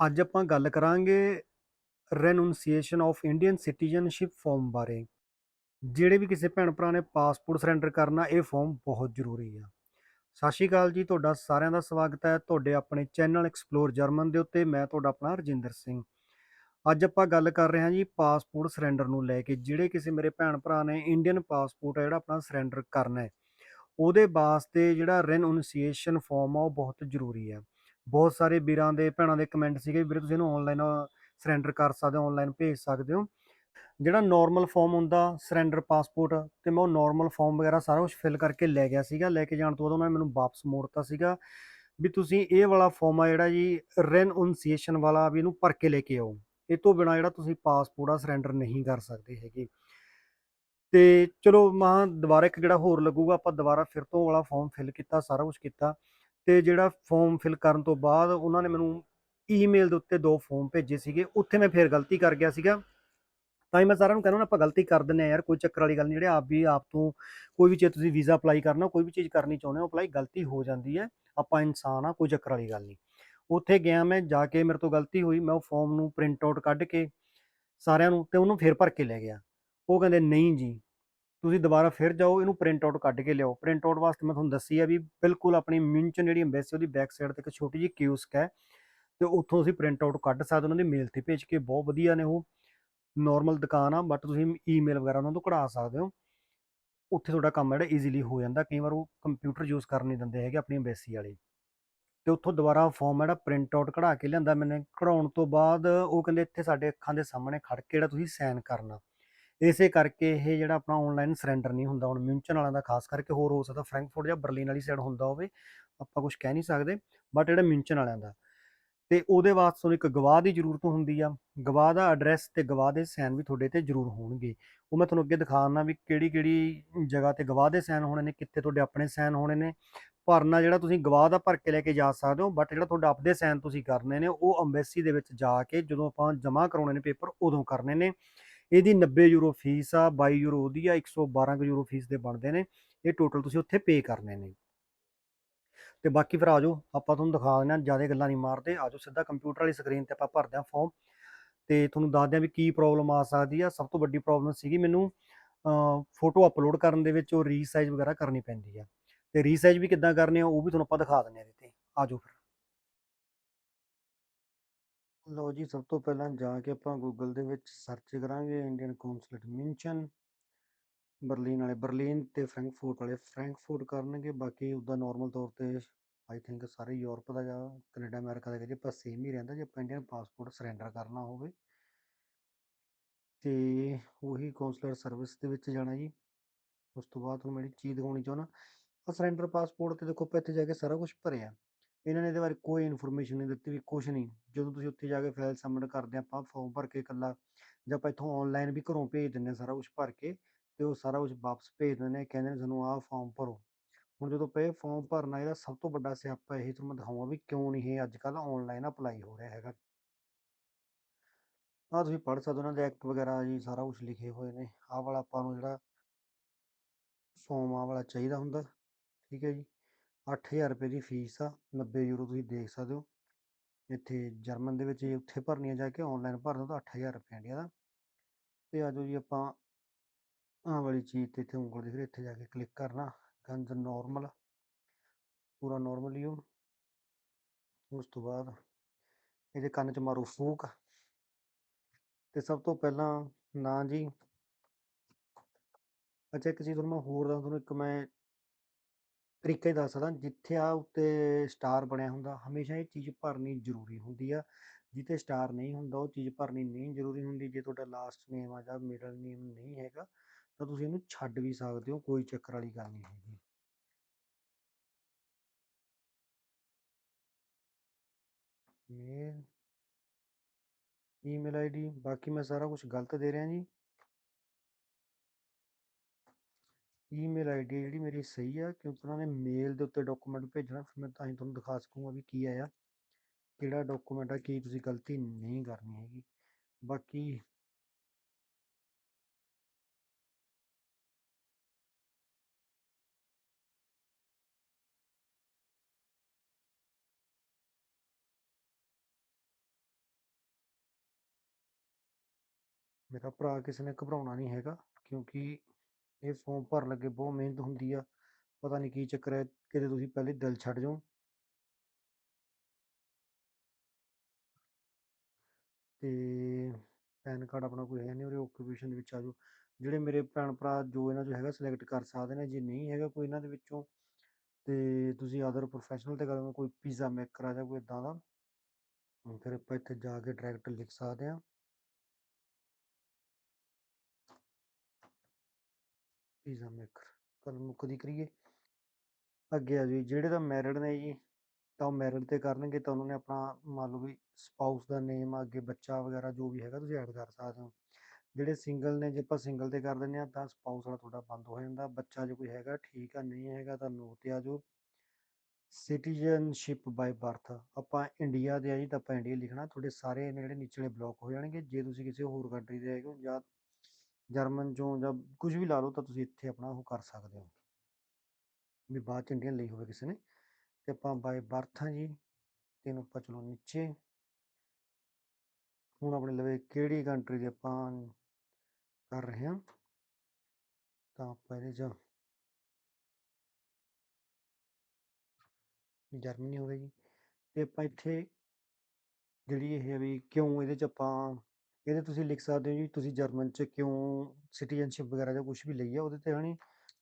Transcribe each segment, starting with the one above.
ਅੱਜ ਆਪਾਂ ਗੱਲ ਕਰਾਂਗੇ renunciation of Indian citizenship form ਬਾਰੇ। ਜਿਹੜੇ ਵੀ ਕਿਸੇ ਭੈਣ ਭਰਾ ਨੇ ਪਾਸਪੋਰਟ ਸਰੈਂਡਰ ਕਰਨਾ, ਇਹ ਫਾਰਮ ਬਹੁਤ ਜ਼ਰੂਰੀ ਆ। ਸਤਿ ਸ਼੍ਰੀ ਅਕਾਲ ਜੀ, ਤੁਹਾਡਾ ਸਾਰਿਆਂ ਦਾ ਸਵਾਗਤ ਹੈ ਤੁਹਾਡੇ ਆਪਣੇ ਚੈਨਲ ਐਕਸਪਲੋਰ ਜਰਮਨ ਦੇ ਉੱਤੇ। ਮੈਂ ਤੁਹਾਡਾ ਆਪਣਾ ਰਜਿੰਦਰ ਸਿੰਘ। ਅੱਜ ਆਪਾਂ ਗੱਲ ਕਰ ਰਹੇ ਹਾਂ ਜੀ ਪਾਸਪੋਰਟ ਸਰੈਂਡਰ ਨੂੰ ਲੈ ਕੇ। ਜਿਹੜੇ ਕਿਸੇ ਮੇਰੇ ਭੈਣ ਭਰਾ ਨੇ ਇੰਡੀਅਨ ਪਾਸਪੋਰਟ ਹੈ ਜਿਹੜਾ ਆਪਣਾ ਸਰੈਂਡਰ ਕਰਨਾ ਹੈ, ਉਹਦੇ ਵਾਸਤੇ ਜਿਹੜਾ ਰੈਨੂੰਸੀਏਸ਼ਨ ਫਾਰਮ ਆ ਉਹ ਬਹੁਤ ਜ਼ਰੂਰੀ ਹੈ ਬਹੁਤ ਸਾਰੇ ਵੀਰਾਂ ਦੇ ਭੈਣਾਂ ਦੇ ਕਮੈਂਟ ਸੀਗੇ, ਵੀਰੇ ਤੁਸੀਂ ਇਹਨੂੰ ਆਨਲਾਈਨ ਸਰੈਂਡਰ ਕਰ ਸਕਦੇ ਹੋ ਆਨਲਾਈਨ ਭੇਜ ਸਕਦੇ ਹੋ। ਜਿਹੜਾ ਨਾਰਮਲ ਫਾਰਮ ਹੁੰਦਾ ਸਰੈਂਡਰ ਪਾਸਪੋਰਟ ਤੇ ਮੈਂ ਉਹ ਨਾਰਮਲ ਫਾਰਮ ਵਗੈਰਾ ਸਾਰਾ ਕੁਝ ਫਿਲ ਕਰਕੇ ਲੈ ਗਿਆ ਸੀਗਾ। ਲੈ ਕੇ ਜਾਣ ਤੋਂ ਬਾਅਦ ਉਹਨਾਂ ਨੇ ਮੈਨੂੰ ਵਾਪਸ ਮੋੜਤਾ ਸੀਗਾ ਵੀ ਤੁਸੀਂ ਇਹ ਵਾਲਾ ਫਾਰਮ ਆ ਜਿਹੜਾ ਜੀ ਰੈਨੂੰਸੀਏਸ਼ਨ ਵਾਲਾ ਵੀ ਇਹਨੂੰ ਭਰ ਕੇ ਲੈ ਕੇ ਆਓ। ਇਹ ਤੋਂ ਬਿਨਾ ਜਿਹੜਾ ਤੁਸੀਂ ਪਾਸਪੋਰਟ ਆ ਸਰੈਂਡਰ ਨਹੀਂ ਕਰ ਸਕਦੇ ਹੈਗੇ। ਤੇ ਚਲੋ, ਮਾਂ ਦੁਬਾਰਾ ਇੱਕ ਜਿਹੜਾ ਹੋਰ ਲੱਗੂਗਾ, ਆਪਾਂ ਦੁਬਾਰਾ ਫਿਰ ਤੋਂ ਵਾਲਾ ਫਾਰਮ ਫਿਲ ਕੀਤਾ, ਸਾਰਾ ਕੁਝ ਕੀਤਾ। ਤੇ ਜਿਹੜਾ ਫਾਰਮ ਫਿਲ ਕਰਨ ਤੋਂ ਬਾਅਦ ਉਹਨਾਂ ਨੇ ਮੈਨੂੰ ਈਮੇਲ ਦੇ ਉੱਤੇ ਦੋ ਫਾਰਮ ਭੇਜੇ ਸੀਗੇ, ਉੱਥੇ ਮੈਂ ਫਿਰ ਗਲਤੀ ਕਰ ਗਿਆ ਸੀਗਾ। ਤਾਂ ਹੀ ਮੈਂ ਸਾਰਿਆਂ ਨੂੰ ਕਹਿੰਦਾ ਆਪਾਂ ਗਲਤੀ ਕਰ ਦਿੰਦੇ ਆ ਯਾਰ, ਕੋਈ ਚੱਕਰ ਵਾਲੀ ਗੱਲ ਨਹੀਂ, ਜਿਹੜੇ ਆਪ ਵੀ ਆਪ ਤੋਂ ਕੋਈ ਵੀ ਚੀਜ਼ ਤੁਸੀਂ ਵੀਜ਼ਾ ਅਪਲਾਈ ਕਰਨਾ, ਕੋਈ ਵੀ ਚੀਜ਼ ਕਰਨੀ ਚਾਹੁੰਦੇ ਹੋ ਅਪਲਾਈ ਗਲਤੀ ਹੋ ਜਾਂਦੀ ਹੈ। ਆਪਾਂ ਇਨਸਾਨ ਆ ਕੋਈ ਚੱਕਰ ਵਾਲੀ ਗੱਲ ਨਹੀਂ। ਉੱਥੇ ਗਿਆ ਮੈਂ, ਜਾ ਕੇ ਮੇਰੇ ਤੋਂ ਗਲਤੀ ਹੋਈ, ਮੈਂ ਉਹ ਫਾਰਮ ਨੂੰ ਪ੍ਰਿੰਟ ਆਊਟ ਕੱਢ ਕੇ ਸਾਰਿਆਂ ਨੂੰ ਤੇ ਉਹਨੂੰ ਫਿਰ ਭਰ ਕੇ ਲੈ ਗਿਆ। ਉਹ ਕਹਿੰਦੇ, ਨਹੀਂ ਜੀ ਤੁਸੀਂ ਦੁਬਾਰਾ ਫਿਰ ਜਾਓ, ਇਹਨੂੰ ਪ੍ਰਿੰਟ ਆਊਟ ਕੱਢ ਕੇ ਲਿਆਓ। ਪ੍ਰਿੰਟ ਆਊਟ ਵਾਸਤੇ ਮੈਂ ਤੁਹਾਨੂੰ ਦੱਸੀ ਆ ਵੀ ਬਿਲਕੁਲ ਆਪਣੀ ਮਿਊਨਚਨ ਜਿਹੜੀ ਅੰਬੈਸੀ ਉਹਦੀ ਬੈਕ ਸਾਈਡ ਤੇ ਇੱਕ ਛੋਟੀ ਜਿਹੀ ਕਿਊਸਕ ਹੈ ਤੇ ਉੱਥੋਂ ਤੁਸੀਂ ਪ੍ਰਿੰਟ ਆਊਟ ਕੱਢ ਸਕਦੇ ਉਹਨਾਂ ਦੀ ਮੇਲ ਤੇ ਭੇਜ ਕੇ ਬਹੁਤ ਵਧੀਆ ਨੇ ਉਹ। ਨਾਰਮਲ ਦੁਕਾਨ ਆ ਬਟ ਤੁਸੀਂ ਈਮੇਲ ਵਗੈਰਾ ਉਹਨਾਂ ਤੋਂ ਕਢਾ ਸਕਦੇ ਹੋ। ਉੱਥੇ ਤੁਹਾਡਾ ਕੰਮ ਜਿਹੜਾ ਈਜ਼ੀਲੀ ਹੋ ਜਾਂਦਾ। ਕਈ ਵਾਰ ਉਹ ਕੰਪਿਊਟਰ ਯੂਜ਼ ਕਰਨ ਨਹੀਂ ਦਿੰਦੇ ਹੈਗੇ ਆਪਣੀ ਅੰਬੈਸੀ ਵਾਲੇ। ਤੇ ਉੱਥੋਂ ਦੁਬਾਰਾ ਫਾਰਮ ਜਿਹੜਾ ਪ੍ਰਿੰਟ ਆਊਟ ਕਢਾ ਕੇ ਲਿਆਂਦਾ। ਮੈਨੇ ਕਢਾਉਣ ਤੋਂ ਬਾਅਦ ਉਹ ਕਹਿੰਦੇ ਇੱਥੇ ਸਾਡੇ ਅੱਖਾਂ ਦੇ ਸਾਹਮਣੇ ਖੜ ਕੇ ਜਿਹੜਾ ਤੁਸੀਂ ਸਾਈਨ ਕਰਨਾ। ਇਸੇ ਕਰਕੇ ਇਹ ਜਿਹੜਾ ਆਪਣਾ ਆਨਲਾਈਨ ਸਰੈਂਡਰ ਨਹੀਂ ਹੁੰਦਾ, ਹੁਣ ਮਿਊਨਚਨ ਵਾਲਿਆਂ ਦਾ ਖਾਸ ਕਰਕੇ ਹੋਰ ਹੋ ਸਕਦਾ, ਫਰੈਂਕਫਰਟ ਜਾਂ ਬਰਲਿਨ ਵਾਲੀ ਸਾਈਡ ਹੁੰਦਾ ਹੋਵੇ, ਆਪਾਂ ਕੁਝ ਕਹਿ ਨਹੀਂ ਸਕਦੇ ਬਟ ਜਿਹੜਾ ਮਿਊਨਚਨ ਵਾਲਿਆਂ ਦਾ, ਤੇ ਉਹਦੇ ਵਾਸਤੇ ਤੁਹਾਨੂੰ ਇੱਕ ਗਵਾਹ ਦੀ ਜ਼ਰੂਰਤ ਹੁੰਦੀ ਆ, ਗਵਾਹ ਦਾ ਐਡਰੈਸ ਤੇ ਗਵਾਹ ਦੇ ਸਾਈਨ ਵੀ ਤੁਹਾਡੇ ਤੇ ਜ਼ਰੂਰ ਹੋਣਗੇ, ਉਹ ਮੈਂ ਤੁਹਾਨੂੰ ਅੱਗੇ ਦਿਖਾਉਣਾ ਵੀ ਕਿਹੜੀ ਕਿਹੜੀ ਜਗ੍ਹਾ ਤੇ ਗਵਾਹ ਦੇ ਸਾਈਨ ਹੋਣੇ ਨੇ, ਕਿੱਥੇ ਤੁਹਾਡੇ ਆਪਣੇ ਸਾਈਨ ਹੋਣੇ ਨੇ, ਭਰਨਾ ਜਿਹੜਾ ਤੁਸੀਂ ਗਵਾਹ ਦਾ ਭਰ ਕੇ ਲੈ ਕੇ ਜਾ ਸਕਦੇ ਹੋ ਬਟ ਜਿਹੜਾ ਤੁਹਾਡਾ ਆਪਦੇ ਸਾਈਨ ਤੁਸੀਂ ਕਰਨੇ ਨੇ, ਉਹ ਅੰਬੈਸੀ ਦੇ ਵਿੱਚ ਜਾ ਕੇ ਜਦੋਂ ਆਪਾਂ ਜਮ੍ਹਾਂ ਕਰਾਉਣੇ ਨੇ ਪੇਪਰ ਉਦੋਂ ਕਰਨੇ ਨੇ ਇਹਦੀ 90 ਯੂਰੋ ਫੀਸ ਆ 22 ਯੂਰੋ ਉਹਦੀ ਆ 112 ਕੁ ਯੂਰੋ ਫੀਸ ਦੇ ਬਣਦੇ ਨੇ, ਇਹ ਟੋਟਲ ਤੁਸੀਂ ਉੱਥੇ ਪੇ ਕਰਨੇ ਨੇ। ਤੇ ਬਾਕੀ ਫਿਰ ਆਜੋ ਆਪਾਂ ਤੁਹਾਨੂੰ ਦਿਖਾ ਦਿੰਦੇ ਹਾਂ, ਜ਼ਿਆਦਾ ਗੱਲਾਂ ਨਹੀਂ ਮਾਰਦੇ ਆਜੋ ਸਿੱਧਾ ਕੰਪਿਊਟਰ ਵਾਲੀ ਸਕਰੀਨ ਤੇ ਆਪਾਂ ਭਰਦੇ ਹਾਂ ਫਾਰਮ ਤੇ ਤੁਹਾਨੂੰ ਦੱਸਦੇ ਹਾਂ ਵੀ ਕੀ ਪ੍ਰੋਬਲਮ ਆ ਸਕਦੀ ਆ। ਸਭ ਤੋਂ ਵੱਡੀ ਪ੍ਰੋਬਲਮ ਸੀਗੀ ਮੈਨੂੰ ਫੋਟੋ ਅਪਲੋਡ ਕਰਨ ਦੇ ਵਿੱਚ ਉਹ ਰੀਸਾਈਜ਼ ਵਗੈਰਾ ਕਰਨੀ ਪੈਂਦੀ ਆ। ਤੇ ਰੀਸਾਈਜ਼ ਵੀ ਕਿੱਦਾਂ ਕਰਨੇ ਆ, ਉਹ ਵੀ ਤੁਹਾਨੂੰ ਆਪਾਂ ਦਿਖਾ ਦਿੰਦੇ ਹਾਂ ਇਹਦੇ ਤੇ। ਆਜੋ ਫਿਰ। ਲਓ ਜੀ, ਸਭ ਤੋਂ ਪਹਿਲਾਂ ਜਾ ਕੇ ਆਪਾਂ ਗੂਗਲ ਦੇ ਵਿੱਚ ਸਰਚ ਕਰਾਂਗੇ ਇੰਡੀਅਨ ਕੌਂਸੂਲੇਟ ਮਿਊਨਚਨ ਬਰਲਿਨ ਵਾਲੇ ਬਰਲਿਨ ਤੇ ਫਰੈਂਕਫਰਟ ਵਾਲੇ ਫਰੈਂਕਫਰਟ ਕਰਨਗੇ, ਬਾਕੀ ਉਹਦਾ ਨਾਰਮਲ ਤੌਰ ਤੇ ਆਈ ਥਿੰਕ ਸਾਰੇ ਯੂਰਪ ਦਾ ਜਾਂ ਕੈਨੇਡਾ ਅਮਰੀਕਾ ਦਾ ਕਹਿੰਦੇ ਆਪਾਂ ਸੇਮ ਹੀ ਰਹਿੰਦਾ ਜੇ ਆਪਾਂ ਇੰਡੀਅਨ ਪਾਸਪੋਰਟ ਸਰੈਂਡਰ ਕਰਨਾ ਹੋਵੇ। ਤੇ ਉਹੀ ਕੌਂਸੂਲਰ ਸਰਵਿਸ ਦੇ ਵਿੱਚ ਜਾਣਾ ਜੀ। ਉਸ ਤੋਂ ਬਾਅਦ ਤੁਹਾਨੂੰ ਮੈਂ ਚੀਜ਼ ਦਿਖਾਉਣੀ ਚਾਹੁੰਦਾ। ਆ ਸਰੈਂਡਰ ਪਾਸਪੋਰਟ ਤੇ ਦੇਖੋ ਆਪਾਂ ਇੱਥੇ ਜਾ ਕੇ ਸਾਰਾ ਕੁਝ ਭਰਿਆ। ਇਹਨਾਂ ਨੇ ਇਹਦੇ ਬਾਰੇ ਕੋਈ ਇਨਫੋਰਮੇਸ਼ਨ ਨਹੀਂ ਦਿੱਤੀ ਵੀ ਕੁਝ ਨਹੀਂ। ਜਦੋਂ ਤੁਸੀਂ ਉੱਥੇ ਜਾ ਕੇ ਫਾਈਲ ਸਬਮਿਟ ਕਰਦੇ ਆਪਾਂ ਫਾਰਮ ਭਰ ਕੇ ਇਕੱਲਾ ਜਾਂ ਆਪਾਂ ਇੱਥੋਂ ਆਨਲਾਈਨ ਵੀ ਘਰੋਂ ਭੇਜ ਦਿੰਦੇ ਸਾਰਾ ਕੁਝ ਭਰ ਕੇ ਤੇ ਉਹ ਸਾਰਾ ਕੁਝ ਵਾਪਸ ਭੇਜ ਦਿੰਦੇ ਨੇ ਕਹਿੰਦੇ ਨੇ ਤੁਹਾਨੂੰ ਆਹ ਫਾਰਮ ਭਰੋ। ਹੁਣ ਜਦੋਂ ਪਏ ਫਾਰਮ ਭਰਨਾ ਇਹਦਾ ਸਭ ਤੋਂ ਵੱਡਾ ਸਿਆਪਾ ਇਹ ਤੁਹਾਨੂੰ ਮੈਂ ਦਿਖਾਉਂਗਾ ਵੀ ਕਿਉਂ ਨਹੀਂ ਇਹ ਅੱਜ ਕੱਲ ਆਨਲਾਈਨ ਅਪਲਾਈ ਹੋ ਰਿਹਾ ਹੈਗਾ। ਆਹ ਤੁਸੀਂ ਪੜ੍ਹ ਸਕਦੇ ਹੋ ਉਹਨਾਂ ਦੇ ਐਕਟ ਵਗੈਰਾ ਜੀ, ਸਾਰਾ ਕੁਝ ਲਿਖੇ ਹੋਏ ਨੇ। ਆਹ ਵਾਲਾ ਆਪਾਂ ਨੂੰ ਜਿਹੜਾ ਫਾਰਮ ਆ ਵਾਲਾ ਚਾਹੀਦਾ ਹੁੰਦਾ, ਠੀਕ ਹੈ ਜੀ। ਅੱਠ ਹਜ਼ਾਰ ਰੁਪਏ ਦੀ ਫੀਸ ਆ 90 ਯੂਰੋ ਤੁਸੀਂ ਦੇਖ ਸਕਦੇ ਹੋ। ਇੱਥੇ ਜਰਮਨ ਦੇ ਵਿੱਚ ਜੇ ਉੱਥੇ ਭਰਨੀ ਆ ਜਾ ਕੇ ਆਨਲਾਈਨ ਭਰਨਾ ਤਾਂ 8000 ਰੁਪਏ ਇੰਡੀਆ ਦਾ ਤੇ ਆਜੋ ਜੀ ਆਪਾਂ ਆਹ ਵਾਲੀ ਚੀਜ਼ ਤੇ ਇੱਥੇ ਉਂਗਲ ਦਿਖ ਰਹੀ ਇੱਥੇ ਜਾ ਕੇ ਕਲਿੱਕ ਕਰਨਾ ਗੰਜ ਨਾਰਮਲ ਪੂਰਾ ਨਾਰਮਲ ਹੀ ਉਸ ਤੋਂ ਬਾਅਦ ਇਹਦੇ ਕੰਨ 'ਚ ਮਾਰੋ ਫੂਕ। ਤੇ ਸਭ ਤੋਂ ਪਹਿਲਾਂ ਨਾ ਜੀ, ਅੱਛਾ ਇੱਕ ਚੀਜ਼ ਤੁਹਾਨੂੰ ਮੈਂ ਹੋਰ ਦੱਸ ਤੁਹਾਨੂੰ ਇੱਕ ਮੈਂ ਤਰੀਕੇ ਹੀ ਦੱਸ ਸਕਦਾ, ਜਿੱਥੇ ਆ ਉੱਤੇ ਸਟਾਰ ਬਣਿਆ ਹੁੰਦਾ, ਹਮੇਸ਼ਾ ਇਹ ਚੀਜ਼ ਭਰਨੀ ਜ਼ਰੂਰੀ ਹੁੰਦੀ ਆ। ਜਿੱਥੇ ਸਟਾਰ ਨਹੀਂ ਹੁੰਦਾ, ਉਹ ਚੀਜ਼ ਭਰਨੀ ਨਹੀਂ ਜ਼ਰੂਰੀ ਹੁੰਦੀ। ਜੇ ਤੁਹਾਡਾ ਲਾਸਟ ਨੇਮ ਆ ਜਾਂ ਮਿਡਲ ਨੇਮ ਨਹੀਂ ਹੈਗਾ, ਤਾਂ ਤੁਸੀਂ ਇਹਨੂੰ ਛੱਡ ਵੀ ਸਕਦੇ ਹੋ, ਕੋਈ ਚੱਕਰ ਵਾਲੀ ਗੱਲ ਨਹੀਂ ਹੈਗੀ। ਮੇਲ ਈਮੇਲ ਆਈਡੀ ਬਾਕੀ ਮੈਂ ਸਾਰਾ ਕੁਝ ਗਲਤ ਦੇ ਰਿਹਾ ਜੀ। ਈਮੇਲ ਆਈਡੀ ਜਿਹੜੀ ਮੇਰੀ ਸਹੀ ਆ, ਕਿਉਂਕਿ ਉਹਨਾਂ ਨੇ ਮੇਲ ਦੇ ਉੱਤੇ ਡਾਕੂਮੈਂਟ ਭੇਜਣਾ, ਫਿਰ ਮੈਂ ਤਾਂ ਹੀ ਤੁਹਾਨੂੰ ਦਿਖਾ ਸਕੂੰਗਾ ਵੀ ਕੀ ਆਇਆ। ਕਿਹੜਾ ਡਾਕੂਮੈਂਟ ਆ, ਕੀ ਤੁਸੀਂ ਗਲਤੀ ਨਹੀਂ ਕਰਨੀ ਹੈਗੀ। ਬਾਕੀ ਮੇਰਾ ਭਰਾ ਕਿਸੇ ਨੇ ਘਬਰਾਉਣਾ ਨਹੀਂ ਹੈਗਾ, ਕਿਉਂਕਿ ਇਹ ਫੋਮ ਭਰਨ ਲੱਗੇ, ਬਹੁਤ ਮਿਹਨਤ ਹੁੰਦੀ ਆ। ਪਤਾ ਨਹੀਂ ਕੀ ਚੱਕਰ ਹੈ, ਕਿਤੇ ਤੁਸੀਂ ਪਹਿਲੇ ਦਿਲ ਛੱਡ ਜਾਓ। ਤੇ ਪੈਨ ਕਾਰਡ ਆਪਣਾ ਕੋਈ ਹੈ ਨਹੀਂ ਉਹਦੇ ਓਕੂਪੇਸ਼ਨ ਦੇ ਵਿੱਚ ਆ ਜਾਓ। ਜਿਹੜੇ ਮੇਰੇ ਭੈਣ ਭਰਾ ਜੋ ਇਹਨਾਂ 'ਚੋਂ ਹੈਗਾ ਸਿਲੈਕਟ ਕਰ ਸਕਦੇ ਨੇ, ਜੇ ਨਹੀਂ ਹੈਗਾ ਕੋਈ ਇਹਨਾਂ ਦੇ ਵਿੱਚੋਂ, ਤੇ ਤੁਸੀਂ ਅਦਰ ਪ੍ਰੋਫੈਸ਼ਨਲ ਤੇ ਕਰੋਗੇ ਕੋਈ ਪੀਜ਼ਾ ਮੇਕਰ ਆ ਜਾਂ ਕੋਈ ਇਦਾਂ ਦਾ ਫਿਰ ਆਪਾਂ ਇੱਥੇ ਜਾ ਕੇ ਡਾਇਰੈਕਟ ਲਿਖ ਸਕਦੇ ਹਾਂ। Pizza maker. ਕੱਲ ਮੁੱਕਦੀ ਕਰੀਏ। ਅੱਗੇ ਆ ਜੀ, ਜਿਹੜੇ ਤਾਂ ਮੈਰਿਡ ਨੇ ਜੀ, ਤਾਂ ਉਹ ਮੈਰਿਡ ਤੇ ਕਰਨਗੇ, ਤਾਂ ਉਹਨਾਂ ਨੇ ਆਪਣਾ ਮੰਨ ਲਓ ਵੀ ਸਪਾਊਸ ਦਾ ਨੇਮ ਅੱਗੇ ਬੱਚਾ ਵਗੈਰਾ ਜੋ ਵੀ ਹੈਗਾ, ਤੁਸੀਂ ਐਡ ਕਰ ਸਕਦੇ ਹੋ। ਜਿਹੜੇ ਸਿੰਗਲ ਨੇ, ਜੇ ਆਪਾਂ ਸਿੰਗਲ ਤੇ ਕਰ ਦਿੰਦੇ ਆ ਤਾਂ ਸਪਾਊਸ ਵਾਲਾ ਤੁਹਾਡਾ ਬੰਦ ਹੋ ਜਾਂਦਾ। ਬੱਚਾ ਜੇ ਕੋਈ ਹੈਗਾ, ਠੀਕ ਆ, ਨਹੀਂ ਹੈਗਾ, ਤਾਂ ਨੋ ਤੇ ਆ ਜਾਓ। ਸਿਟੀਜ਼ਨਸ਼ਿਪ ਬਾਈ ਬਰਥ ਆਪਾਂ ਇੰਡੀਆ ਦੇ ਆ ਜੀ, ਤਾਂ ਆਪਾਂ ਇੰਡੀਆ ਲਿਖਣਾ। ਤੁਹਾਡੇ ਸਾਰੇ ਜਿਹੜੇ ਨੀਚਲੇ ਬਲੌਕ ਹੋ ਜਾਣਗੇ, ਜੇ ਤੁਸੀਂ ਕਿਸੇ ਹੋਰ ਕੰਟਰੀ ਦੇ ਹੈਗੇ ਹੋ ਜਾਂ ਜਰਮਨ ਚੋਂ ਜਾਂ ਕੁਝ ਵੀ ਲਾ ਲਓ ਤਾਂ ਤੁਸੀਂ ਇੱਥੇ ਆਪਣਾ ਉਹ ਕਰ ਸਕਦੇ ਹੋ। ਵੀ ਬਾਅਦ ਚ ਇੰਡੀਅਨ ਲਈ ਹੋਵੇ ਕਿਸੇ ਨੇ। ਤੇ ਆਪਾਂ ਬਾਏ ਬਰਥ ਹਾਂ ਜੀ। ਤੇ ਇਹਨੂੰ ਆਪਾਂ ਚਲੋ ਨੀਚੇ। ਹੁਣ ਆਪਣੇ ਲਵੇ ਕਿਹੜੀ ਕੰਟਰੀ ਦੇ ਆਪਾਂ ਕਰ ਰਹੇ ਹਾਂ। ਤਾਂ ਆਪਾਂ ਇਹਦੇ ਚ ਜਰਮਨੀ ਹੋ ਜੀ ਤੇ ਆਪਾਂ ਇੱਥੇ ਜਿਹੜੀ ਇਹ ਹੈ ਵੀ ਕਿਉਂ ਇਹਦੇ ਚ ਆਪਾਂ ਇਹਦੇ ਤੁਸੀਂ ਲਿਖ ਸਕਦੇ ਹੋ ਜੀ, ਤੁਸੀਂ ਜਰਮਨ ਚ ਕਿਉਂ ਸਿਟੀਜ਼ਨਸ਼ਿਪ ਵਗੈਰਾ ਜਾਂ ਕੁਝ ਵੀ ਲਈ ਹੈ ਉਹਦੇ ਤੇ ਹਣੀ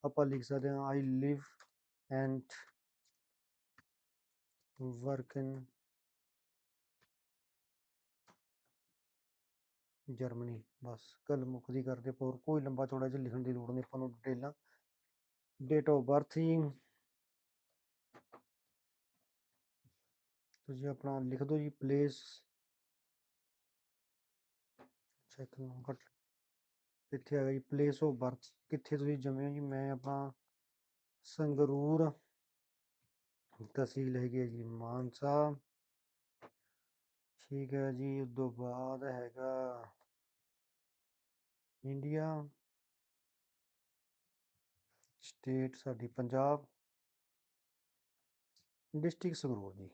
ਆਪਾਂ ਲਿਖ ਸਕਦੇ ਹਾਂ I live and work in Germany ਬਸ, ਗੱਲ ਮੁੱਕਦੀ ਕਰਦੇ ਹੋਰ ਕੋਈ ਲੰਬਾ ਚੌੜਾ ਜਿਹਾ ਲਿਖਣ ਦੀ ਲੋੜ ਨਹੀਂ, ਆਪਾਂ ਨੂੰ ਡਿਟੇਲਾਂ ਡੇਟ ਆਫ ਬਰਥ ਹੀ ਤੁਸੀਂ ਆਪਣਾ ਲਿਖ ਦਿਓ ਜੀ ਪਲੇਸ ਚੈੱਕ ਨੂੰ ਘੱਟ ਇੱਥੇ ਆ ਜੀ ਪਲੇਸ ਆਫ ਬਰਥ ਕਿੱਥੇ ਤੁਸੀਂ ਜੰਮੇ ਹੋ ਜੀ? ਮੈਂ ਆਪਣਾ ਸੰਗਰੂਰ। ਤਹਿਸੀਲ ਹੈਗੀ ਹੈ ਜੀ ਮਾਨਸਾ। ਠੀਕ ਹੈ ਜੀ, ਉਸ ਤੋਂ ਬਾਅਦ ਹੈਗਾ ਇੰਡੀਆ ਸਟੇਟ ਸਾਡੀ ਪੰਜਾਬ। ਡਿਸਟ੍ਰਿਕਟ ਸੰਗਰੂਰ ਜੀ।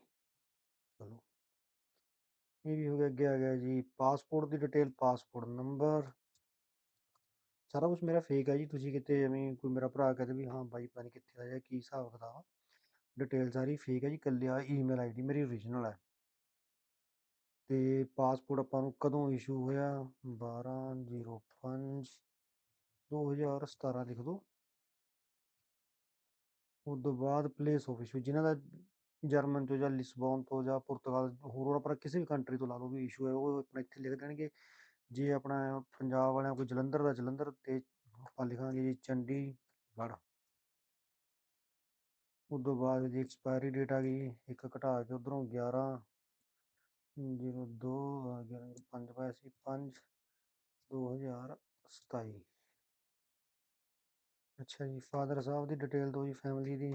ਚਲੋ। ਇਹ ਵੀ ਹੋ ਗਿਆ, ਅੱਗੇ ਆ ਗਿਆ ਜੀ ਪਾਸਪੋਰਟ ਦੀ ਡਿਟੇਲ ਪਾਸਪੋਰਟ ਨੰਬਰ ਸਾਰਾ ਕੁਝ ਮੇਰਾ ਫੇਕ ਹੈ ਜੀ, ਤੁਸੀਂ ਕਿਤੇ ਐਵੇਂ ਕੋਈ ਮੇਰਾ ਭਰਾ ਕਹਦੇ ਵੀ ਹਾਂ ਬਾਈ ਪਤਾ ਨਹੀਂ ਕਿੱਥੇ ਦਾ ਜਾਂ ਕੀ ਹਿਸਾਬ ਕਿਤਾਬ ਡਿਟੇਲ ਸਾਰੀ ਫੇਕ ਹੈ ਜੀ ਕੱਲੇ ਆ ਈਮੇਲ ਆਈਡੀ ਮੇਰੀ ਓਰੀਜਨਲ ਹੈ ਤੇ ਪਾਸਪੋਰਟ ਆਪਾਂ ਨੂੰ ਕਦੋਂ ਇਸ਼ੂ ਹੋਇਆ? 1205 2017 ਲਿਖ ਦਿਓ ਉਸ ਤੋਂ ਬਾਅਦ ਪਲੇਸ ਆਫ ਇਸ਼ੂ ਜਿਨ੍ਹਾਂ ਦਾ ਜਰਮਨ ਤੋਂ ਜਾਂ ਲਿਸਬਨ ਤੋਂ ਜਾਂ ਪੁਰਤਗਾਲ ਹੋਰ ਆਪਣਾ ਕਿਸੇ ਵੀ ਕੰਟਰੀ ਤੋਂ ਲਾ ਲਓ ਵੀ ਇਸ਼ੂ ਹੈ ਉਹ ਆਪਣਾ ਇੱਥੇ ਲਿਖ ਦੇਣਗੇ ਜੇ ਆਪਣਾ ਪੰਜਾਬ ਵਾਲਿਆਂ ਕੋਈ ਜਲੰਧਰ ਦਾ ਜਲੰਧਰ ਤੇ ਆਪਾਂ ਲਿਖਾਂਗੇ ਜੀ ਚੰਡੀਗੜ੍ਹ ਉਸ ਤੋਂ ਬਾਅਦ ਜੀ ਐਕਸਪਾਇਰੀ ਡੇਟ ਆ ਗਈ ਇੱਕ ਘਟਾ ਕੇ ਉਧਰੋਂ 11 02 11 5 ਪਾਇਆ ਸੀ 5 2027 ਅੱਛਾ ਜੀ ਫਾਦਰ ਸਾਹਿਬ ਦੀ ਡਿਟੇਲ ਦਿਓ ਜੀ ਫੈਮਿਲੀ ਦੀ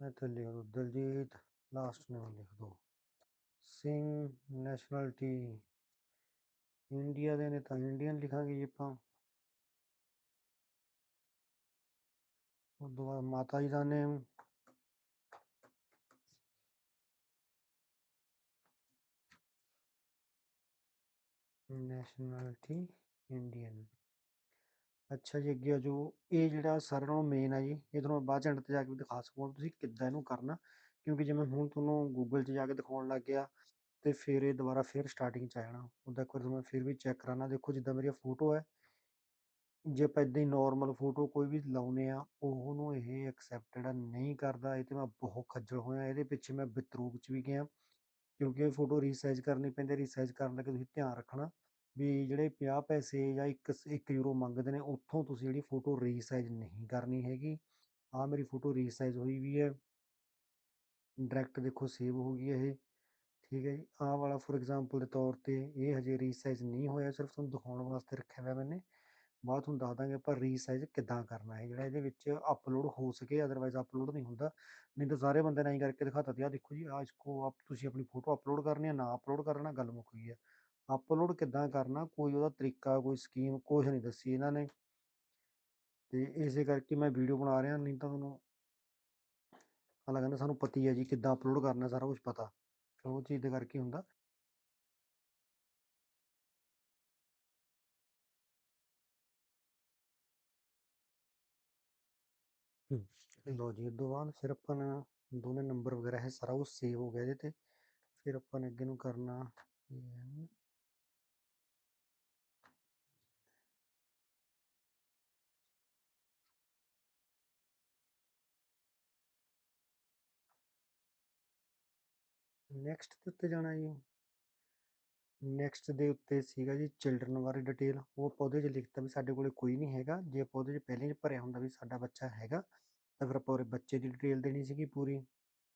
ਇੱਥੇ ਲਿਖ ਦਿਓ ਦਲਜੀਤ ਲਾਸਟ ਨੇਮ ਲਿਖ ਦਿਓ ਸਿੰਘ ਨੈਸ਼ਨੈਲਿਟੀ ਇੰਡੀਆ ਦੇ ਨੇ ਤਾਂ ਇੰਡੀਅਨ ਲਿਖਾਂਗੇ ਜੀ ਆਪਾਂ ਉਸ ਤੋਂ ਬਾਅਦ ਮਾਤਾ ਜੀ ਦਾ ਨੇਮ ਨੈਸ਼ਨੈਲਿਟੀ ਇੰਡੀਅਨ ਅੱਛਾ ਜੀ, ਅੱਗੇ ਆ ਜੋ ਇਹ ਜਿਹੜਾ ਸਾਰਿਆਂ ਨਾਲੋਂ ਮੇਨ ਆ ਜੀ, ਇਹ ਤੁਹਾਨੂੰ ਬਾਅਦ ਚ ਐਂਡ ਤੇ ਜਾ ਕੇ ਵੀ ਦਿਖਾ ਸਕੂੰਗਾ ਤੁਸੀਂ ਕਿੱਦਾਂ ਇਹਨੂੰ ਕਰਨਾ। ਕਿਉਂਕਿ ਜਿਵੇਂ ਹੁਣ ਤੁਹਾਨੂੰ ਗੂਗਲ 'ਚ ਜਾ ਕੇ ਦਿਖਾਉਣ ਲੱਗ ਗਿਆ, ਤੇ ਫਿਰ ਇਹ ਦੁਬਾਰਾ ਫਿਰ ਸਟਾਰਟਿੰਗ 'ਚ ਆ ਜਾਣਾ। ਉਹਦਾ ਇੱਕ ਵਾਰ ਮੈਂ ਫਿਰ ਵੀ ਚੈੱਕ ਕਰਾਣਾ ਦੇਖੋ ਜਿੱਦਾਂ ਮੇਰੀ ਫੋਟੋ ਹੈ, ਜੇ ਆਪਾਂ ਇਦਾਂ ਹੀ ਨਾਰਮਲ ਫੋਟੋ ਕੋਈ ਵੀ ਲਾਉਨੇ ਆ ਉਹਨੂੰ ਇਹ ਐਕਸੈਪਟਡ ਨਹੀਂ ਕਰਦਾ, ਇਹ ਤੇ ਮੈਂ ਬਹੁਤ ਖੱਜਲ ਹੋਇਆ। ਇਹਦੇ ਪਿੱਛੇ ਮੈਂ ਬਿਤਰੂਪ 'ਚ ਵੀ ਗਿਆ, ਕਿਉਂਕਿ ਇਹ ਫੋਟੋ ਰੀਸਾਈਜ਼ ਕਰਨੀ ਪੈਂਦੀ ਰੀਸਾਈਜ਼ ਕਰਨ ਲੱਗੇ ਤੁਸੀਂ ਧਿਆਨ ਰੱਖਣਾ। ਵੀ ਜਿਹੜੇ 50 ਪੈਸੇ ਜਾਂ 1 1 ਯੂਰੋ ਮੰਗਦੇ ਨੇ, ਉੱਥੋਂ ਤੁਸੀਂ ਜਿਹੜੀ ਫੋਟੋ ਰੀਸਾਈਜ਼ ਨਹੀਂ ਕਰਨੀ ਹੈਗੀ। ਆ ਮੇਰੀ ਫੋਟੋ ਰੀਸਾਈਜ਼ ਹੋਈ ਵੀ ਹੈ। ਡਾਇਰੈਕਟ ਦੇਖੋ ਸੇਵ ਹੋ ਗਈ ਇਹ। ਠੀਕ ਹੈ ਜੀ। ਆਹ ਵਾਲਾ ਫੋਰ ਐਗਜ਼ਾਮਪਲ ਦੇ ਤੌਰ ਤੇ ਇਹ ਹਜੇ ਰੀਸਾਈਜ਼ ਨਹੀਂ ਹੋਇਆ, ਸਿਰਫ ਤੁਹਾਨੂੰ ਦਿਖਾਉਣ ਵਾਸਤੇ ਰੱਖਿਆ ਹੋਇਆ ਮੈਨੇ। ਬਾਅਦ ਤੁਹਾਨੂੰ ਦੱਸ ਦਾਂਗੇ ਆਪਾਂ ਰੀਸਾਈਜ਼ ਕਿੱਦਾਂ ਕਰਨਾ ਹੈ, ਜਿਹੜਾ ਇਹਦੇ ਵਿੱਚ ਅਪਲੋਡ ਹੋ ਸਕੇ ਅਦਰਵਾਈਜ਼ ਅਪਲੋਡ ਨਹੀਂ ਹੁੰਦਾ। ਨਹੀਂ ਤਾਂ ਸਾਰੇ ਬੰਦੇ ਨਹੀਂ ਕਰਕੇ ਦਿਖਾਤਾ ਤੇ ਆ ਦੇਖੋ ਜੀ ਆ ਇਸਕੋ ਆਪ ਤੁਸੀਂ ਆਪਣੀ ਫੋਟੋ ਅਪਲੋਡ ਕਰਨੀ ਹੈ, ਨਾ ਅਪਲੋਡ ਕਰਨਾ, ਗੱਲ ਮੁੱਕ ਗਈ ਹੈ। ਅਪਲੋਡ ਕਿੱਦਾਂ ਕਰਨਾ, ਕੋਈ ਉਹਦਾ ਤਰੀਕਾ, ਕੋਈ ਸਕੀਮ ਕੁਝ ਨਹੀਂ ਦੱਸੀ ਇਹਨਾਂ ਨੇ। ਤੇ ਇਸੇ ਕਰਕੇ ਮੈਂ ਵੀਡੀਓ ਬਣਾ ਰਿਹਾ ਨਹੀਂ ਤਾਂ ਤੁਹਾਨੂੰ ਹਾਲਾ ਕਹਿੰਦਾ ਸਾਨੂੰ ਪਤੀ ਹੈ ਜੀ ਕਿੱਦਾਂ ਅਪਲੋਡ ਕਰਨਾ ਸਾਰਾ ਕੁਝ ਪਤਾ। ਫਿਰ ਉਹ ਚੀਜ਼ ਦੇ ਕਰਕੇ ਹੁੰਦਾ। ਲੋ ਜੀ ਉਦੋਂ ਬਾਅਦ ਫਿਰ ਆਪਾਂ ਦੋਨੇ ਨੰਬਰ ਵਗੈਰਾ ਹੈ ਸਾਰਾ ਉਹ ਸੇਵ ਹੋ ਗਿਆ ਇਹਦੇ ਤੇ। ਫਿਰ ਆਪਾਂ ਨੇ ਅੱਗੇ ਨੂੰ ਕਰਨਾ ਨੈਕਸਟ ਦੇ ਉੱਤੇ ਜਾਣਾ ਜੀ। ਨੈਕਸਟ ਦੇ ਉੱਤੇ ਸੀਗਾ ਜੀ ਚਿਲਡਰਨ ਬਾਰੇ ਡਿਟੇਲ ਉਹ ਆਪਾਂ 'ਚ ਲਿਖਤਾ ਵੀ ਸਾਡੇ ਕੋਲੇ ਕੋਈ ਨਹੀਂ ਹੈਗਾ। ਜੇ ਆਪਾਂ 'ਚ ਪਹਿਲੇ 'ਚ ਭਰਿਆ ਹੁੰਦਾ ਵੀ ਸਾਡਾ ਬੱਚਾ ਹੈਗਾ ਤਾਂ ਫਿਰ ਆਪਾਂ ਉਹਦੇ ਬੱਚੇ ਦੀ ਡਿਟੇਲ ਦੇਣੀ ਸੀਗੀ ਪੂਰੀ।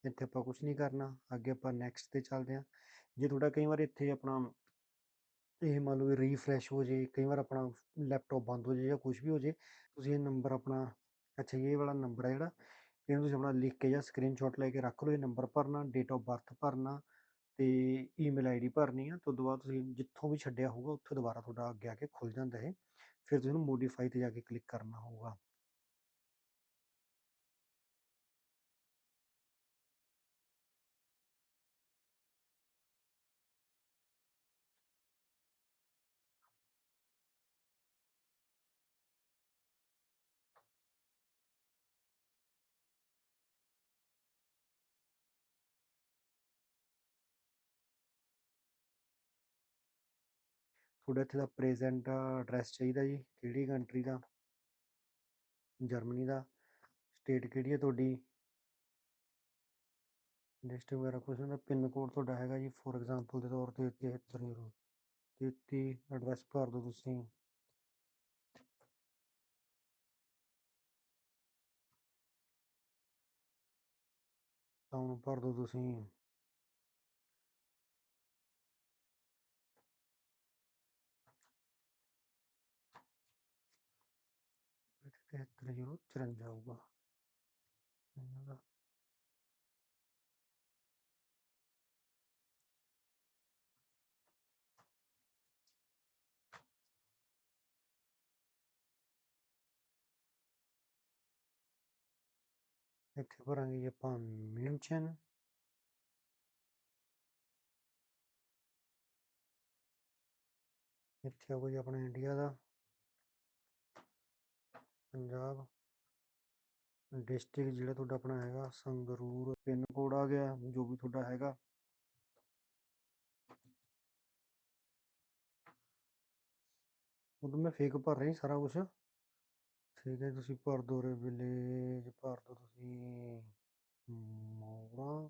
ਇੱਥੇ ਆਪਾਂ ਕੁਝ ਨਹੀਂ ਕਰਨਾ। ਅੱਗੇ ਆਪਾਂ ਨੈਕਸਟ ਤੇ ਚੱਲਦੇ ਹਾਂ। ਜੇ ਤੁਹਾਡਾ ਕਈ ਵਾਰ ਇੱਥੇ ਆਪਣਾ ਇਹ ਮੰਨ ਲਓ ਰੀਫਰੈਸ਼ ਹੋ ਜੇ ਕਈ ਵਾਰ ਆਪਣਾ ਲੈਪਟਾਪ ਬੰਦ ਹੋ ਜੇ ਜਾਂ ਕੁਝ ਵੀ ਹੋ ਜੇ ਤੁਸੀਂ ਇਹ ਨੰਬਰ ਆਪਣਾ ਅੱਛਾ ਜੀ, ਇਹ ਵਾਲਾ ਨੰਬਰ ਹੈ ਜਿਹੜਾ ਇਹਨੂੰ ਤੁਸੀਂ ਆਪਣਾ ਲਿਖ ਕੇ ਜਾਂ ਸਕਰੀਨਸ਼ਾਟ ਲੈ ਕੇ ਰੱਖ ਲਓ, ਇਹ ਨੰਬਰ ਭਰਨਾ ਡੇਟ ਆਫ ਬਰਥ ਭਰਨਾ ਤੇ ਈਮੇਲ ਆਈਡੀ ਭਰਨੀ ਆ, ਤੋਂ ਬਾਅਦ ਤੁਸੀਂ ਜਿੱਥੋਂ ਵੀ ਛੱਡਿਆ ਹੋਊਗਾ, ਉੱਥੇ ਦੁਬਾਰਾ ਤੁਹਾਡਾ ਅੱਗੇ ਆ ਕੇ ਖੁੱਲ ਜਾਂਦਾ ਹੈ ਫਿਰ ਤੁਸੀਂ ਇਹਨੂੰ ਮੋਡੀਫਾਈ ਤੇ ਜਾ ਕੇ ਕਲਿੱਕ ਕਰਨਾ ਹੋਊਗਾ। ਤੁਹਾਡਾ ਇੱਥੇ ਦਾ ਪ੍ਰੈਜ਼ੈਂਟ ਐਡਰੈਸ ਚਾਹੀਦਾ ਜੀ, ਕਿਹੜੀ ਕੰਟਰੀ ਦਾ? ਜਰਮਨੀ ਦਾ। ਸਟੇਟ ਕਿਹੜੀ ਹੈ ਤੁਹਾਡੀ? ਡਿਸਟ੍ਰਿਕਟ ਵਗੈਰਾ ਕੁਛ ਨਹੀਂ ਪਿੰਨ ਕੋਡ ਤੁਹਾਡਾ ਹੈਗਾ ਜੀ ਫੋਰ ਐਗਜ਼ਾਮਪਲ ਦੇ ਤੌਰ ਤੇ 73 33 ਐਡਰੈਸ ਭਰ ਦਿਓ ਤੁਸੀਂ। ਟਾਊਨ ਭਰ ਦਿਓ ਤੁਸੀਂ। ਤਿਹੱਤਰ ਜ਼ੀਰੋ ਚੁਰੰਜਾ ਆਊਗਾ ਇਹਨਾਂ ਦਾ ਇੱਥੇ ਭਰਾਂਗੇ ਜੀ ਆਪਾਂ ਮਿਊਨਚਨ ਇੱਥੇ ਆਊਗਾ ਜੀ ਆਪਣਾ ਇੰਡੀਆ ਦਾ ਪੰਜਾਬ ਡਿਸਟ੍ਰਿਕਟ ਜਿਹੜਾ ਤੁਹਾਡਾ ਆਪਣਾ ਹੈਗਾ, ਸੰਗਰੂਰ ਪਿੰਨ ਕੋਡ ਆ ਗਿਆ, ਜੋ ਵੀ ਤੁਹਾਡਾ ਹੈਗਾ। ਉਦੋਂ ਮੈਂ ਫੇਕ ਭਰ ਰਹੀ ਸਾਰਾ ਕੁਝ ਠੀਕ ਹੈ ਤੁਸੀਂ ਭਰ ਦੋ ਰੇ ਵਿਲੇਜ ਭਰ ਦੋ ਤੁਸੀਂ ਮੋੜਾ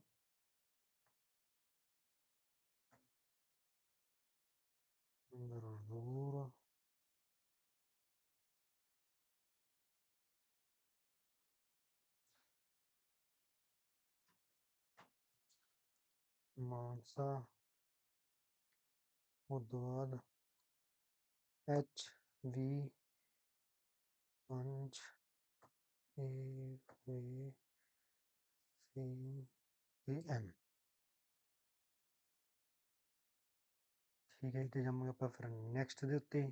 ਸੰਗਰੂਰ। ਮਾਨਸਾ ਉਸ ਤੋਂ ਬਾਅਦ ਐਚ ਵੀ ਪੰਜ ਏ ਏ ਸੀ ਐਮ ਠੀਕ ਹੈ ਜੀ, ਤੇ ਜਾਵਾਂਗੇ ਆਪਾਂ ਫਿਰ ਨੈਕਸਟ ਦੇ ਉੱਤੇ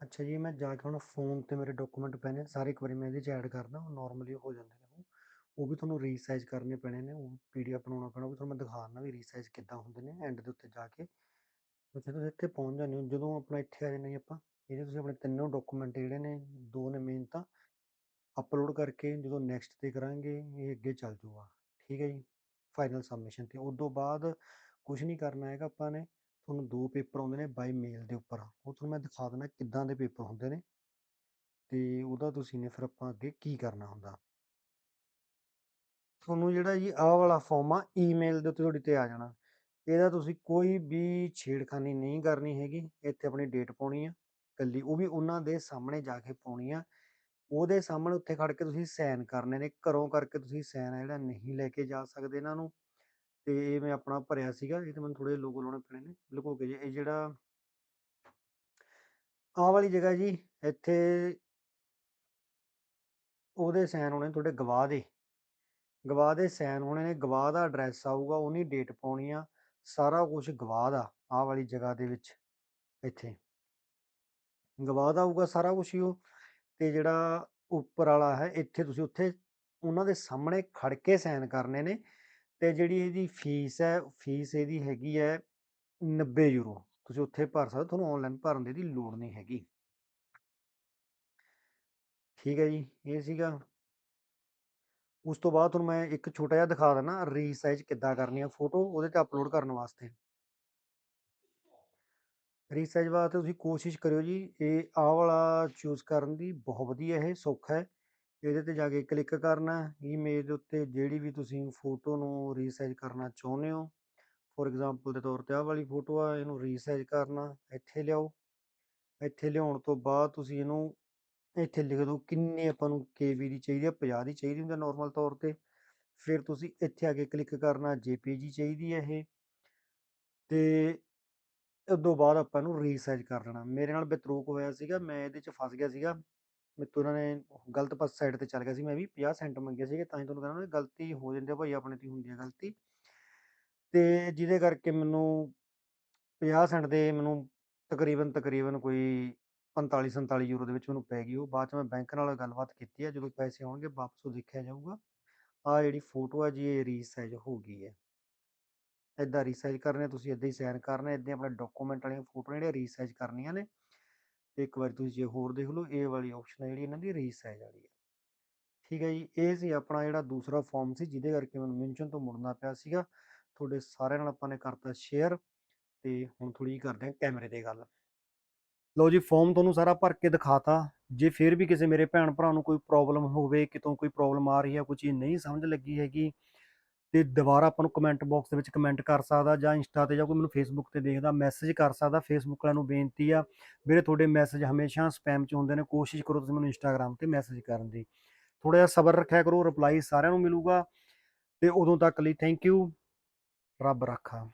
ਅੱਛਾ ਜੀ, ਮੈਂ ਜਾ ਕੇ ਹੁਣ ਫੋਨ ਤੇ ਮੇਰੇ ਡਾਕੂਮੈਂਟ ਪਏ ਨੇ ਸਾਰੇ ਇੱਕ ਵਾਰੀ ਮੈਂ ਇਹਦੇ 'ਚ ਐਡ ਕਰਦਾ, ਉਹ ਨਾਰਮਲੀ ਹੋ ਜਾਂਦੇ ਉਹ ਵੀ ਤੁਹਾਨੂੰ ਰੀਸਾਈਜ਼ ਕਰਨੇ ਪੈਣੇ ਨੇ, ਉਹ ਪੀਡੀਐਫ ਬਣਾਉਣਾ ਪੈਣਾ, ਉਹ ਵੀ ਤੁਹਾਨੂੰ ਮੈਂ ਦਿਖਾਉਣਾ ਵੀ ਰੀਸਾਈਜ਼ ਕਿੱਦਾਂ ਹੁੰਦੇ ਨੇ ਐਂਡ ਦੇ ਉੱਤੇ ਜਾ ਕੇ। ਉੱਥੇ ਤੁਸੀਂ ਇੱਥੇ ਪਹੁੰਚ ਜਾਂਦੇ ਹੋ, ਜਦੋਂ ਆਪਣਾ ਇੱਥੇ ਆ ਜਾਂਦੇ ਆਪਾਂ ਇਹਦੇ ਤੁਸੀਂ ਆਪਣੇ ਤਿੰਨੋਂ ਡਾਕੂਮੈਂਟ ਜਿਹੜੇ ਨੇ, ਦੋ ਨੇ ਮੇਨ ਤਾਂ ਅਪਲੋਡ ਕਰਕੇ ਜਦੋਂ ਨੈਕਸਟ ਤੇ ਕਰਾਂਗੇ, ਇਹ ਅੱਗੇ ਚੱਲ ਜੂਗਾ ਠੀਕ ਹੈ ਜੀ ਫਾਈਨਲ ਸਬਮਿਸ਼ਨ ਤੇ। ਉਸ ਤੋਂ ਬਾਅਦ ਕੁਝ ਨਹੀਂ ਕਰਨਾ ਹੈਗਾ ਆਪਾਂ ਨੇ, ਤੁਹਾਨੂੰ ਦੋ ਪੇਪਰ ਆਉਂਦੇ ਨੇ ਬਾਈ ਮੇਲ ਦੇ ਉੱਪਰ। ਉਹ ਤੁਹਾਨੂੰ ਮੈਂ ਦਿਖਾ ਦਿੰਦਾ ਕਿੱਦਾਂ ਦੇ ਪੇਪਰ ਹੁੰਦੇ ਨੇ, ਤੇ ਉਹਦਾ ਤੁਸੀਂ ਨੇ ਫਿਰ ਆਪਾਂ ਅੱਗੇ ਕੀ ਕਰਨਾ ਹੁੰਦਾ। ਤੁਹਾਨੂੰ ਜਿਹੜਾ ਜੀ ਆਹ ਵਾਲਾ ਫਾਰਮ ਆ ਈਮੇਲ ਦੇ ਉੱਤੇ ਤੁਹਾਡੀ ਤੇ ਆ ਜਾਣਾ। ਇਹਦਾ ਤੁਸੀਂ ਕੋਈ ਵੀ ਛੇੜਖਾਨੀ ਨਹੀਂ ਕਰਨੀ ਹੈਗੀ, ਇੱਥੇ ਆਪਣੀ ਡੇਟ ਪਾਉਣੀ ਆ, ਕੱਲੀ ਉਹ ਵੀ ਉਹਨਾਂ ਦੇ ਸਾਹਮਣੇ ਜਾ ਕੇ ਪਾਉਣੀ ਆ। ਉਹਦੇ ਸਾਹਮਣੇ ਉੱਥੇ ਖੜ ਕੇ ਤੁਸੀਂ ਸਾਈਨ ਕਰਨੇ ਨੇ, ਘਰੋਂ ਕਰਕੇ ਤੁਸੀਂ ਸਾਈਨ ਆ ਜਿਹੜਾ ਨਹੀਂ ਲੈ ਕੇ ਜਾ ਸਕਦੇ ਇਹਨਾਂ ਨੂੰ। ਤੇ ਇਹ ਮੈਂ ਆਪਣਾ ਭਰਿਆ ਸੀਗਾ, ਇਹ ਤੇ ਮੈਨੂੰ ਥੋੜੇ ਲੋਗੋ ਲਾਉਣੇ ਪੈਣੇ ਨੇ, ਲੁਕੋ ਕੇ ਜੀ, ਇਹ ਜਿਹੜਾ ਆਹ ਵਾਲੀ ਜਗ੍ਹਾ ਜੀ, ਇੱਥੇ ਉਹਦੇ ਸਾਈਨ ਹੋਣੇ ਤੁਹਾਡੇ ਗਵਾਹ ਦੇ। ਗਵਾਹ ਦੇ ਸਾਈਨ ਹੋਣੇ ਨੇ ਗਵਾਹ ਦਾ ਐਡਰੈਸ ਆਊਗਾ, ਉਹਨੀ ਡੇਟ ਪਾਉਣੀ ਆ, ਸਾਰਾ ਕੁਝ ਗਵਾਹ ਦਾ, ਆਹ ਵਾਲੀ ਜਗ੍ਹਾ ਦੇ ਵਿੱਚ, ਇੱਥੇ। ਗਵਾਹ ਦਾ ਆਊਗਾ ਸਾਰਾ ਕੁਝ ਹੀ ਉਹ, ਤੇ ਜਿਹੜਾ ਉੱਪਰ ਵਾਲਾ ਹੈ, ਇੱਥੇ ਤੁਸੀਂ ਉੱਥੇ ਉਹਨਾਂ ਦੇ ਸਾਹਮਣੇ ਖੜ ਕੇ ਸਾਈਨ ਕਰਨੇ ਨੇ, ਤੇ ਜਿਹੜੀ ਇਹਦੀ ਫੀਸ ਹੈ, ਫੀਸ ਇਹਦੀ ਹੈਗੀ ਹੈ 90 ਯੂਰੋ, ਤੁਸੀਂ ਉੱਥੇ ਭਰ ਸਕਦੇ, ਤੁਹਾਨੂੰ ਆਨਲਾਈਨ ਭਰਨ ਦੀ ਲੋੜ ਨਹੀਂ ਹੈਗੀ। ਠੀਕ ਹੈ ਜੀ, ਇਹ ਸੀਗਾ ਉਸ ਤੋਂ ਬਾਅਦ ਤੁਹਾਨੂੰ ਮੈਂ ਇੱਕ ਛੋਟਾ ਜਿਹਾ ਦਿਖਾ ਦਿੰਦਾ ਰੀਸਾਈਜ਼ ਕਿੱਦਾਂ ਕਰਨੀ ਆ ਫੋਟੋ, ਉਹਦੇ ਤੇ ਅਪਲੋਡ ਕਰਨ ਵਾਸਤੇ। ਰੀਸਾਈਜ਼ ਵਾਸਤੇ ਤੁਸੀਂ ਕੋਸ਼ਿਸ਼ ਕਰਿਓ ਜੀ, ਇਹ ਆਹ ਵਾਲਾ ਚੂਜ਼ ਕਰਨ ਦੀ ਬਹੁਤ ਵਧੀਆ ਇਹ, ਸੌਖਾ ਹੈ। ਇਹਦੇ ਤੇ ਜਾ ਕੇ ਕਲਿੱਕ ਕਰਨਾ ਇਮੇਜ ਦੇ ਉੱਤੇ ਜਿਹੜੀ ਵੀ ਤੁਸੀਂ ਫੋਟੋ ਨੂੰ ਰੀਸਾਈਜ਼ ਕਰਨਾ ਚਾਹੁੰਦੇ ਹੋ। ਫੋਰ ਐਗਜ਼ਾਮਪਲ ਦੇ ਤੌਰ ਤੇ ਆਹ ਵਾਲੀ ਫੋਟੋ ਆ, ਇਹਨੂੰ ਰੀਸਾਈਜ਼ ਕਰਨਾ, ਇੱਥੇ ਲਿਆਓ। ਇੱਥੇ ਲਿਆਉਣ ਤੋਂ ਬਾਅਦ ਤੁਸੀਂ ਇਹਨੂੰ ਇੱਥੇ ਲਿਖ ਦਿਓ ਕਿੰਨੇ ਆਪਾਂ ਨੂੰ ਕੇਬੀ ਦੀ ਚਾਹੀਦੀ ਆ 50 ਦੀ ਚਾਹੀਦੀ ਹੁੰਦੀ ਨਾਰਮਲ ਤੌਰ ਤੇ। ਫਿਰ ਤੁਸੀਂ ਇੱਥੇ ਆ ਕੇ ਕਲਿੱਕ ਕਰਨਾ ਜੇਪੀਜੀ ਚਾਹੀਦੀ ਹੈ ਇਹ। ਤੇ ਉਦੋਂ ਬਾਅਦ ਆਪਾਂ ਨੂੰ ਰੀਸਾਈਜ਼ ਕਰ ਲੈਣਾ। ਮੇਰੇ ਨਾਲ ਬਤਰੂਕ ਹੋਇਆ ਸੀਗਾ, ਮੈਂ ਇਹਦੇ ਚ ਫਸ ਗਿਆ ਸੀਗਾ। ਮੇਰੇ ਤੋਂ ਇਹਨਾਂ ਨੇ ਗਲਤ ਪਾਸ ਸਾਈਡ ਤੇ ਚੱਲ ਗਿਆ ਸੀ, ਮੈਂ ਵੀ 50 ਸੈਂਟ ਮੰਗਿਆ ਸੀਗੇ, ਤਾਂ ਹੀ ਤੁਹਾਨੂੰ ਕਹਿੰਦਾ ਗਲਤੀ ਹੋ ਜਾਂਦੀ ਆ ਭਾਈ, ਆਪਣੇ ਤੋਂ ਹੀ ਹੁੰਦੀ ਆ ਗਲਤੀ। ਤੇ ਜਿਹਦੇ ਕਰਕੇ ਮੈਨੂੰ 50 ਸੈਂਟ ਦੇ ਮੈਨੂੰ ਤਕਰੀਬਨ ਤਕਰੀਬਨ ਕੋਈ 45 47 ਯੂਰੋ ਦੇ ਵਿੱਚ ਮੈਨੂੰ ਪੈ ਗਈ ਉਹ, ਬਾਅਦ ਚ ਮੈਂ ਬੈਂਕ ਨਾਲ ਗੱਲਬਾਤ ਕੀਤੀ ਹੈ, ਜਦੋਂ ਪੈਸੇ ਆਉਣਗੇ ਵਾਪਸ ਉਹ ਦੇਖਿਆ ਜਾਊਗਾ। ਆ ਜਿਹੜੀ ਫੋਟੋ ਆ ਜੀ, ਇਹ ਰੀਸਾਈਜ਼ ਹੋ ਗਈ ਹੈ। ਇਦਾਂ ਰੀਸਾਈਜ਼ ਕਰਨੇ ਤੁਸੀਂ ਇਦਾਂ ਹੀ ਸਾਈਨ ਕਰਨੇ ਇਦਾਂ ਆਪਣੇ ਡਾਕੂਮੈਂਟ ਵਾਲੀਆਂ ਫੋਟੋਆਂ ਜਿਹੜੀਆਂ ਰੀਸਾਈਜ਼ ਕਰਨੀਆਂ ਨੇ, ਤੇ ਇੱਕ ਵਾਰ ਤੁਸੀਂ ਜੇ ਹੋਰ ਦੇਖ ਲਓ, ਇਹ ਵਾਲੀ ਆਪਸ਼ਨ ਹੈ ਜਿਹੜੀ ਇਹਨਾਂ ਦੀ ਰੀਸਾਈਜ਼ ਵਾਲੀ ਹੈ। ਠੀਕ ਹੈ ਜੀ, ਇਹ ਸੀ ਆਪਣਾ ਜਿਹੜਾ ਦੂਸਰਾ ਫਾਰਮ ਸੀ, ਜਿਹਦੇ ਕਰਕੇ ਮੈਨੂੰ ਮੈਂਸ਼ਨ ਤੋਂ ਮੁੜਨਾ ਪਿਆ ਸੀਗਾ। ਤੁਹਾਡੇ ਸਾਰਿਆਂ ਨਾਲ ਆਪਾਂ ਨੇ ਕਰਤਾ ਸ਼ੇਅਰ, ਤੇ ਹੁਣ ਥੋੜੀ ਜਿਹੀ ਕਰਦੇ ਹਾਂ ਕੈਮਰੇ ਤੇ ਗੱਲ। ਲਓ ਜੀ ਫਾਰਮ ਤੁਹਾਨੂੰ ਸਾਰਾ ਭਰ ਕੇ ਦਿਖਾਤਾ। ਜੇ ਫਿਰ ਵੀ ਕਿਸੇ ਮੇਰੇ ਭੈਣ ਭਰਾ ਨੂੰ ਕੋਈ ਪ੍ਰੋਬਲਮ ਹੋਵੇ, ਕਿਤੋਂ ਕੋਈ ਪ੍ਰੋਬਲਮ ਆ ਰਹੀ ਹੈ ਕੋਈ ਚੀਜ਼ ਨਹੀਂ ਸਮਝ ਲੱਗੀ ਹੈਗੀ, ਤੇ ਦੁਬਾਰਾ ਆਪਾਂ ਨੂੰ ਕਮੈਂਟ ਬਾਕਸ ਦੇ ਵਿੱਚ ਕਮੈਂਟ ਕਰ ਸਕਦਾ ਜਾਂ ਇੰਸਟਾ ਤੇ ਜਾਂ ਕੋਈ ਮੈਨੂੰ ਫੇਸਬੁੱਕ ਤੇ ਦੇਖਦਾ ਮੈਸੇਜ ਕਰ ਸਕਦਾ। ਫੇਸਬੁੱਕ ਵਾਲਿਆਂ ਨੂੰ ਬੇਨਤੀ ਆ ਮੇਰੇ ਤੁਹਾਡੇ ਮੈਸੇਜ ਹਮੇਸ਼ਾ ਸਪੈਮ 'ਚ ਹੁੰਦੇ ਨੇ, ਕੋਸ਼ਿਸ਼ ਕਰੋ ਤੁਸੀਂ ਮੈਨੂੰ ਇੰਸਟਾਗ੍ਰam ਤੇ ਮੈਸੇਜ ਕਰਨ ਦੀ। ਥੋੜਾ ਜਿਹਾ ਸਬਰ ਰੱਖਿਆ ਕਰੋ ਰਿਪਲਾਈ ਸਾਰਿਆਂ ਨੂੰ ਮਿਲੂਗਾ, ਤੇ ਉਦੋਂ ਤੱਕ ਲਈ ਥੈਂਕ ਯੂ ਰੱਬ ਰਾਖਾ।